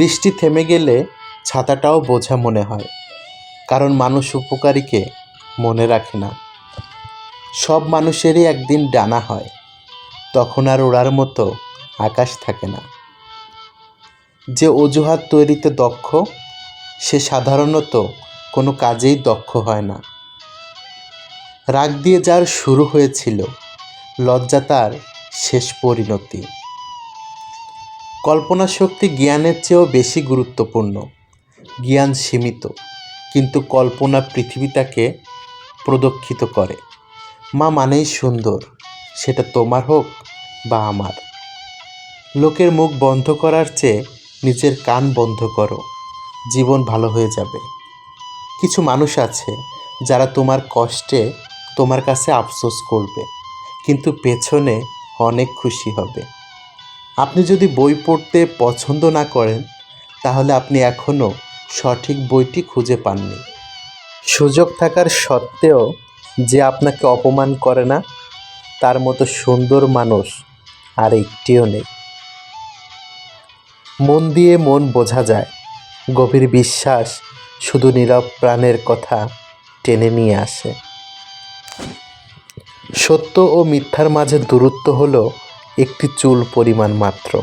বৃষ্টি থেমে গেলে ছাতাটাও বোঝা মনে হয়, কারণ মানুষ উপকারীকে মনে রাখে না। সব মানুষেরই একদিন ডানা হয়, তখন আর ওড়ার মতো আকাশ থাকে না। যে অজুহাত তৈরিতে দক্ষ, সে সাধারণত কোনো কাজেই দক্ষ হয় না। রাগ দিয়ে যার শুরু হয়েছিল, লজ্জা তার শেষ পরিণতি। কল্পনা শক্তি জ্ঞানের চেয়েও বেশি গুরুত্বপূর্ণ। জ্ঞান সীমিত, কিন্তু কল্পনা পৃথিবীটাকে প্রদক্ষিত করে। মা মানেই সুন্দর, সেটা তোমার হোক বা আমার। লোকের মুখ বন্ধ করার চেয়ে নিজের কান বন্ধ করো, জীবন ভালো হয়ে যাবে। কিছু মানুষ আছে, যারা তোমার কষ্টে তোমার কাছে আফসোস করবে, কিন্তু পেছনে অনেক খুশি হবে। আপনি যদি বই পড়তে পছন্দ না করেন, তাহলে আপনি এখনও সঠিক বইটি খুঁজে পাননি। সুযোগ থাকার সত্ত্বেও যে আপনাকে অপমান করে না, তার মতো সুন্দর মানুষ আর একটিও নেই। মন দিয়ে মন বোঝা যায়, গভীর বিশ্বাস শুধু নীরব প্রাণের কথা টেনে নিয়ে আসে। সত্য ও মিথ্যার মাঝে দূরত্ব হলো একটি চুল পরিমাণ মাত্র।